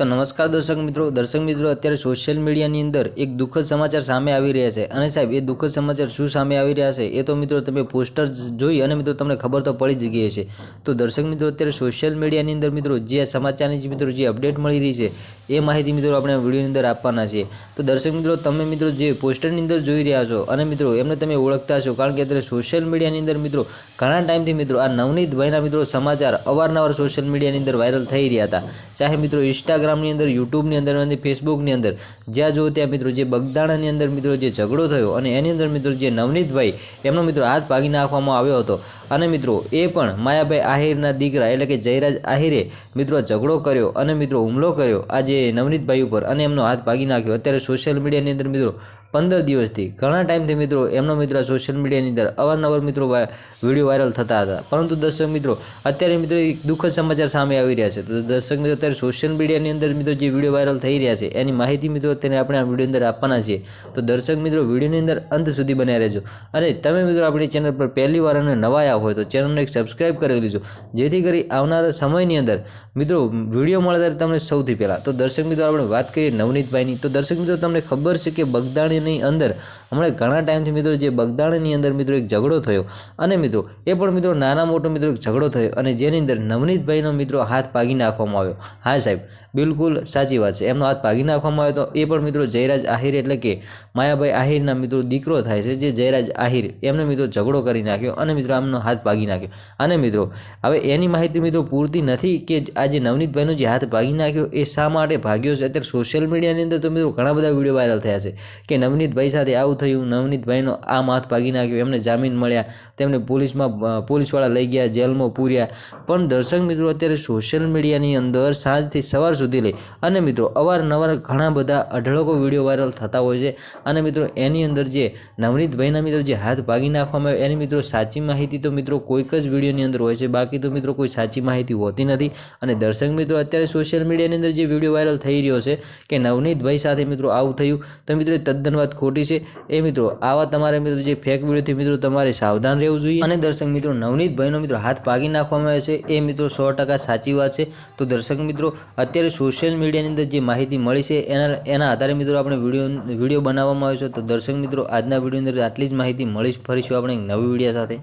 તો નમસ્કાર દર્શક મિત્રો. દર્શક મિત્રો, અત્યારે સોશિયલ મીડિયાની અંદર એક દુઃખદ સમાચાર સામે આવી રહ્યા છે. અને સાહેબ, એ દુઃખદ સમાચાર શું સામે આવી રહ્યા છે? એ તો મિત્રો તમે પોસ્ટર જોઈ અને મિત્રો તમને ખબર તો પડી જ ગઈ છે તો દર્શક મિત્રો, અત્યારે સોશિયલ મીડિયાની અંદર મિત્રો જે સમાચારની જે મિત્રો જે અપડેટ મળી રહી છે, એ માહિતી મિત્રો આપણે વિડીયોની અંદર આપવાના છીએ. તો દર્શક મિત્રો, તમે મિત્રો જે પોસ્ટરની અંદર જોઈ રહ્યા છો અને મિત્રો એમને તમે ઓળખતા છો કારણ કે અત્યારે સોશિયલ મીડિયાની અંદર મિત્રો ઘણા ટાઈમથી મિત્રો આ નવનીતભાઈના મિત્રો સમાચાર અવારનવાર સોશિયલ મીડિયાની અંદર વાયરલ થઈ રહ્યા હતા. ચાહે મિત્રો ઇન્સ્ટાગ્રામની અંદર યુટ્યુબની અંદર અને ફેસબુકની અંદર. જ્યાં જુઓ ત્યાં મિત્રો જે બગદાણાની અંદર મિત્રો જે ઝઘડો થયો અને એની અંદર મિત્રો જે નવનીતભાઈ, એમનો મિત્રો હાથ ભાગી નાખવામાં આવ્યો હતો. અને મિત્રો, એ પણ માયાભાઈ આહિરના દીકરા એટલે કે જયરાજ આહિરે મિત્રો ઝઘડો કર્યો અને મિત્રો હુમલો કર્યો આજે નવનીતભાઈ ઉપર અને એમનો હાથ ભાગી નાખ્યો. અત્યારે સોશિયલ મીડિયાની અંદર મિત્રો પંદર દિવસથી. ઘણા ટાઈમથી મિત્રો એમનો મિત્રો સોશિયલ મીડિયાની અંદર અવારનવાર મિત્રો વીડિયો વાયરલ થતા હતા. પરંતુ દર્શક મિત્રો, અત્યારે મિત્રો એક દુઃખદ સમાચાર સામે આવી રહ્યા છે. તો દર્શક મિત્રો, અત્યારે સોશિયલ મીડિયાની અંદર મિત્રો જે વીડિયો વાયરલ થઈ રહ્યા છે, એની માહિતી મિત્રો અત્યારે આપણે આ વીડિયો અંદર આપવાના છીએ. તો દર્શક મિત્રો વિડીયોની અંદર અંત સુધી બન્યા રહેજો. અને તમે મિત્રો આપણી ચેનલ પર પહેલી વાર અને નવા આવ્યા હોય તો ચેનલને એક સબસ્ક્રાઇબ કરી લેજો. જેથી કરી આવનારા સમયની અંદર મિત્રો વીડિયો મળે ત્યારે તમને સૌથી પહેલાં. તો દર્શક મિત્રો, આપણે વાત કરીએ નવનીતભાઈની. તો દર્શક મિત્રો, તમને ખબર છે કે બગદાણીની અંદર. હમણાં ઘણા ટાઈમથી મિત્રો જે બગદાણાની અંદર મિત્રો એક ઝઘડો થયો. અને મિત્રો, એ પણ મિત્રો નાના મોટો મિત્રો એક ઝઘડો થયો અને જેની અંદર નવનીતભાઈનો મિત્રો હાથ ભાગી નાખવામાં આવ્યો. હા સાહેબ, બિલકુલ સાચી વાત છે. એમનો હાથ ભાગી નાખવામાં આવ્યો તો એ પણ મિત્રો જયરાજ આહિર એટલે કે માયાભાઈ આહિરના મિત્રો દીકરો થાય છે, જે જયરાજ આહિર, એમને મિત્રો ઝઘડો કરી નાખ્યો અને મિત્રો આમનો હાથ ભાગી નાખ્યો. અને મિત્રો, હવે એની માહિતી મિત્રો પૂરતી નથી કે આજે નવનીતભાઈનો જે હાથ ભાગી નાખ્યો એ શા માટે ભાગ્યો છે? અત્યારે સોશિયલ મીડિયાની અંદર તો મિત્રો ઘણા બધા વીડિયો વાયરલ થયા છે કે નવનીતભાઈ સાથે આવું થયું, નવનીતભાઈનો આમ હાથ ભાગી નાખ્યો, એમને જામીન મળ્યા, તેમને પોલીસમાં પોલીસવાળા લઈ ગયા, જેલમાં પૂર્યા. પણ દર્શક મિત્રો, અત્યારે સોશિયલ મીડિયાની અંદર સાંજથી સવાર સુધી લઈ. અને મિત્રો, અવારનવાર ઘણા બધા અઢળકો વીડિયો વાયરલ થતા હોય છે. અને મિત્રો, એની અંદર જે નવનીતભાઈના મિત્રો જે હાથ ભાગી નાખવામાં આવે એની મિત્રો સાચી માહિતી તો મિત્રો કોઈક જ વિડીયોની અંદર હોય છે. બાકી તો મિત્રો કોઈ સાચી માહિતી હોતી નથી. અને દર્શક મિત્રો, અત્યારે સોશિયલ મીડિયાની અંદર જે વીડિયો વાયરલ થઈ રહ્યો છે કે નવનીતભાઈ સાથે મિત્રો આવું થયું, તો મિત્રો તદ્દન વાત ખોટી છે. એ મિત્રો, આવા તમારે મિત્રો જે ફેક વિડીયોથી મિત્રો તમારે સાવધાન રહેવું જોઈએ. અને દર્શક મિત્રો, નવનીત ભાઈનો મિત્રો હાથ પાકી નાખવામાં આવે છે. એ મિત્રો સો ટકા સાચી વાત છે. તો દર્શક મિત્રો, અત્યારે સોશિયલ મીડિયાની અંદર જે માહિતી મળી છે, એના એના આધારે મિત્રો આપણે વીડિયો વીડિયો બનાવવામાં આવ્યો છે. તો દર્શક મિત્રો, આજના વિડીયોની અંદર આટલી જ માહિતી મળીશ ફરીશું આપણે એક નવી વીડિયો સાથે.